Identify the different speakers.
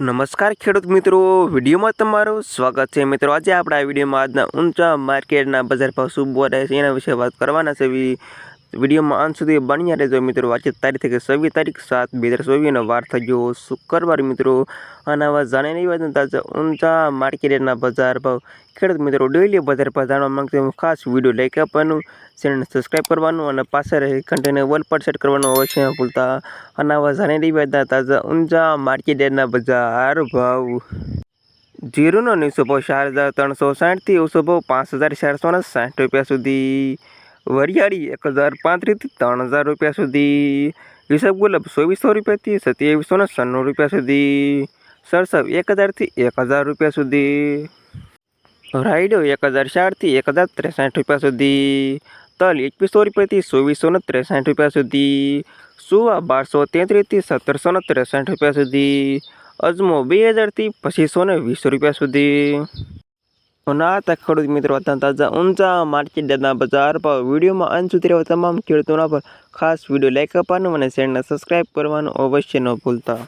Speaker 1: નમસ્કાર ખેડૂત મિત્રો, વિડીયોમાં તમારું સ્વાગત છે. મિત્રો, આજે આપણે આ વિડીયોમાં આજના ઊંચા માર્કેટના બજાર ભાવ શું બોલે છે એના વિશે વાત કરવાના છે. વિડીયોમાં અંત સુધી બન્યા રહેજો મિત્રો. આજે તારીખ થઈ છવ્વીસ તારીખ, સાત બે હજાર ચોવીસ વાર થઈ ગયો શુક્રવાર મિત્રો. અને આવા જાણે નહીં વાત તાજા ઊંચા માર્કેટના બજાર ભાવ. ખેડૂત મિત્રો ડેલી બજાર ભાવ જાણવા માંગતો હું ખાસ વીડિયો લાઈક આપવાનું ચેનલને સબસ્ક્રાઈબ કરવાનું અને પાસે રહી કન્ટેનર વોલ પર સેટ કરવાનું અવશ્ય ભૂલતા. અને આવા જાણે નહીં વાત તાજા ઊંચા માર્કેટના બજાર ભાવ. જીરોનો નીચો ભાવ ચાર હજાર ત્રણસો સાઠથી ઓછો ભાવ પાંચ હજાર ચારસો ને સાઠ રૂપિયા સુધી. વરિયાળી એક હજાર પાંત્રીસથી ત્રણ હજાર રૂપિયા સુધી. રિષભ ગુલાબ ચોવીસો રૂપિયાથી સત્યાવીસો ને છન્નું રૂપિયા સુધી. સરસવ એક હજારથી એક હજાર રૂપિયા સુધી. રાયડો એક હજાર ચારથી એક હજાર ત્રેસઠ રૂપિયા સુધી. તલ એકવીસો રૂપિયાથી ચોવીસો ને ત્રેસઠ રૂપિયા સુધી. સુવા બારસો તેત્રીસથી સત્તરસો ને ત્રેસઠ રૂપિયા સુધી. અજમો બે હજારથી પચીસો ને વીસ રૂપિયા સુધી. તક ખેડૂત મિત્રો તાજા ઊંચા માર્કેટના બજાર પર વિડીયોમાં અંત સુધી રહેવા તમામ ખેડૂતોના પર ખાસ વીડિયો લાઇક આપવાનું અને ચેનલને સબસ્ક્રાઇબ કરવાનું અવશ્ય ન ભૂલતા.